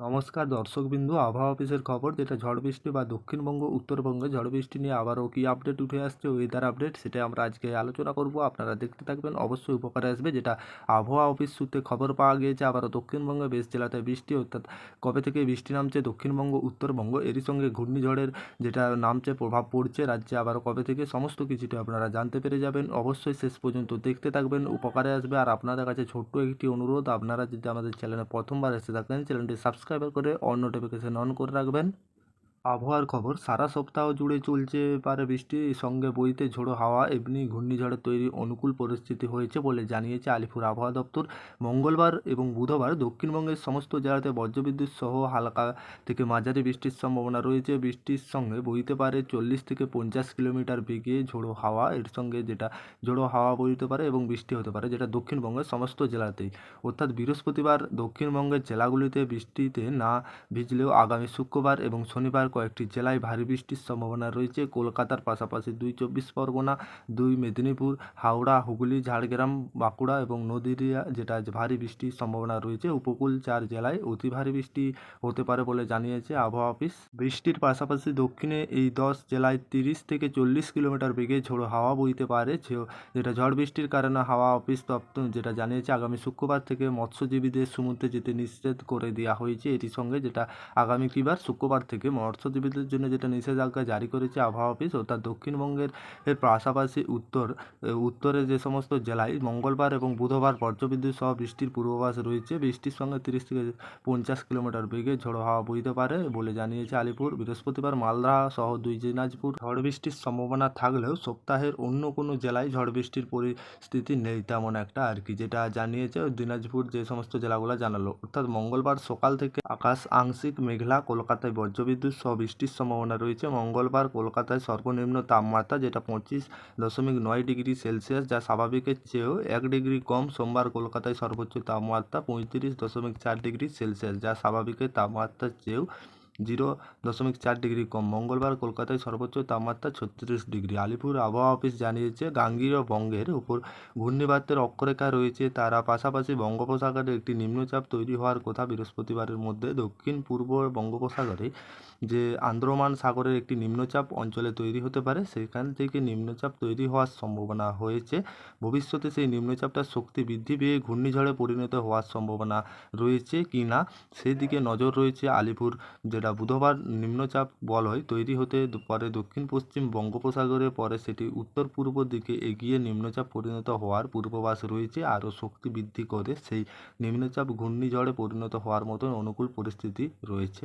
নমস্কার দর্শকবিন্দু, আবহাওয়া অফিসের খবর, যেটা ঝড় বৃষ্টি বা দক্ষিণবঙ্গ, উত্তরবঙ্গে ঝড় বৃষ্টি নিয়ে আবারও কী আপডেট উঠে আসছে ওয়েদার আপডেট সেটা আমরা আজকে আলোচনা করব। আপনারা দেখতে থাকবেন, অবশ্যই উপকারে আসবে, যেটা আবহাওয়া অফিস সূত্রে খবর পাওয়া গিয়েছে, আবারও দক্ষিণবঙ্গে বেশ জেলাতে বৃষ্টি, অর্থাৎ কবে থেকে বৃষ্টি নামছে দক্ষিণবঙ্গ, উত্তরবঙ্গ, এরই সঙ্গে ঘূর্ণিঝড়ের যেটা নামছে, প্রভাব পড়ছে, রাজ্যে আবারও কবে থেকে সমস্ত কিছুটি আপনারা জানতে পেরে যাবেন, অবশ্যই শেষ পর্যন্ত দেখতে থাকবেন, উপকারে আসবে। আর আপনাদের কাছে ছোট্ট একটি অনুরোধ, আপনারা যদি আমাদের চ্যানেলে প্রথমবার এসে থাকেন চ্যানেলটি সাবস্ক্রাইব করে অল নোটিফিকেশন অন করে রাখবেন। আবহাওয়ার খবর। সারা সপ্তাহ জুড়ে চলছে পারে বৃষ্টির সঙ্গে বইতে ঝোড়ো হাওয়া, এমনি ঘূর্ণিঝড়ের তৈরি অনুকূল পরিস্থিতি হয়েছে বলে জানিয়েছে আলিপুর আবহাওয়া দপ্তর। মঙ্গলবার এবং বুধবার দক্ষিণবঙ্গের সমস্ত জেলাতে বজ্রবিদ্যুৎ সহ হালকা থেকে মাঝারি বৃষ্টির সম্ভাবনা রয়েছে। বৃষ্টির সঙ্গে বইতে পারে চল্লিশ থেকে পঞ্চাশ কিলোমিটার বেগে ঝোড়ো হাওয়া। এর সঙ্গে যেটা ঝোড়ো হাওয়া বইতে পারে এবং বৃষ্টি হতে পারে যেটা দক্ষিণবঙ্গের সমস্ত জেলাতেই। অর্থাৎ বৃহস্পতিবার দক্ষিণবঙ্গের জেলাগুলিতে বৃষ্টিতে না ভিজলেও আগামী শুক্রবার এবং শনিবার কয়েকটি জেলায় ভারী বৃষ্টির সম্ভাবনা রয়েছে। কলকাতার পাশাপাশি দুই চব্বিশ পরগনা, দুই মেদিনীপুর, হাওড়া, হুগলি, ঝাড়গ্রাম, বাঁকুড়া এবং নদীয়া যেটা ভারী বৃষ্টির সম্ভাবনা রয়েছে। উপকূল চার জেলায় অতি ভারী বৃষ্টি হতে পারে বলে জানিয়েছে আবহাওয়া অফিস। বৃষ্টির পাশাপাশি দক্ষিণে এই দশ জেলায় তিরিশ থেকে চল্লিশ কিলোমিটার বেগে ঝোড়ো হাওয়া বইতে পারে যেটা ঝড় বৃষ্টির কারণে হাওয়া অফিস দপ্তর যেটা জানিয়েছে আগামী শুক্রবার থেকে মৎস্যজীবীদের সমুদ্রে যেতে নিষেধ করে দেওয়া হয়েছে। এটির সঙ্গে যেটা আগামী কিবার শুক্রবার থেকে মৎস্যজীবীদের জন্য যেটা নিষেধাজ্ঞা জারি করেছে আবহাওয়া অফিস অর্থাৎ দক্ষিণবঙ্গের এর পাশাপাশি উত্তর এ, উত্তরে যে সমস্ত জেলায় মঙ্গলবার এবং বুধবার বজ্রবিদ্যুৎ সহ বৃষ্টির পূর্বাভাস রয়েছে। বৃষ্টির সঙ্গে তিরিশ থেকে পঞ্চাশ কিলোমিটার বেগে ঝোড়ো হাওয়া বইতে পারে বলে জানিয়েছে আলিপুর। বৃহস্পতিবার মালদা সহ দুই দিনাজপুর ঝড় বৃষ্টির সম্ভাবনা থাকলেও সপ্তাহের অন্য কোনো জেলায় ঝড় বৃষ্টির পরিস্থিতি নেই তেমন একটা আর কি যেটা জানিয়েছে দিনাজপুর যে সমস্ত জেলাগুলো জানালো। অর্থাৎ মঙ্গলবার সকাল থেকে আকাশ আংশিক মেঘলা কলকাতায় বজ্রবিদ্যুৎ সহ বৃষ্টির সম্ভাবনা রয়েছে। মঙ্গলবার কলকাতায় সর্বনিম্ন তাপমাত্রা যেটা পঁচিশ দশমিক নয় ডিগ্রি সেলসিয়াস, যা স্বাভাবিকের চেয়েও এক ডিগ্রি কম। সোমবার কলকাতায় সর্বোচ্চ তাপমাত্রা পঁয়ত্রিশ দশমিক চার ডিগ্রি সেলসিয়াস, যা স্বাভাবিকের তাপমাত্রার চেয়েও জিরো দশমিক চার ডিগ্রি কম। মঙ্গলবার কলকাতায় সর্বোচ্চ তাপমাত্রা ছত্রিশ ডিগ্রি। আলিপুর আবহাওয়া অফিস জানিয়েছে, গাঙ্গীয় বঙ্গের উপর ঘূর্ণিবাতের অক্ষরেখা রয়েছে। তারা পাশাপাশি বঙ্গোপসাগরে একটি নিম্নচাপ তৈরি হওয়ার কথা বৃহস্পতিবারের মধ্যে দক্ষিণ, পূর্ব বঙ্গোপসাগরে যে আন্দ্রমান সাগরের একটি নিম্নচাপ অঞ্চলে তৈরি হতে পারে, সেখান থেকে নিম্নচাপ তৈরি হওয়ার সম্ভাবনা হয়েছে। ভবিষ্যতে সেই নিম্নচাপটার শক্তি বৃদ্ধি পেয়ে ঘূর্ণিঝড়ে পরিণত হওয়ার সম্ভাবনা রয়েছে কি না সেদিকে নজর রয়েছে আলিপুর যেটা বুধবার নিম্নচাপ বলয় তৈরি হতে পরে দক্ষিণ পশ্চিম বঙ্গোপসাগরে পরে সেটি উত্তর পূর্ব দিকে এগিয়ে নিম্নচাপ পরিণত হওয়ার পূর্বাভাস রয়েছে। আরও শক্তি বৃদ্ধি করে সেই নিম্নচাপ ঘূর্ণিঝড়ে পরিণত হওয়ার মতন অনুকূল পরিস্থিতি রয়েছে।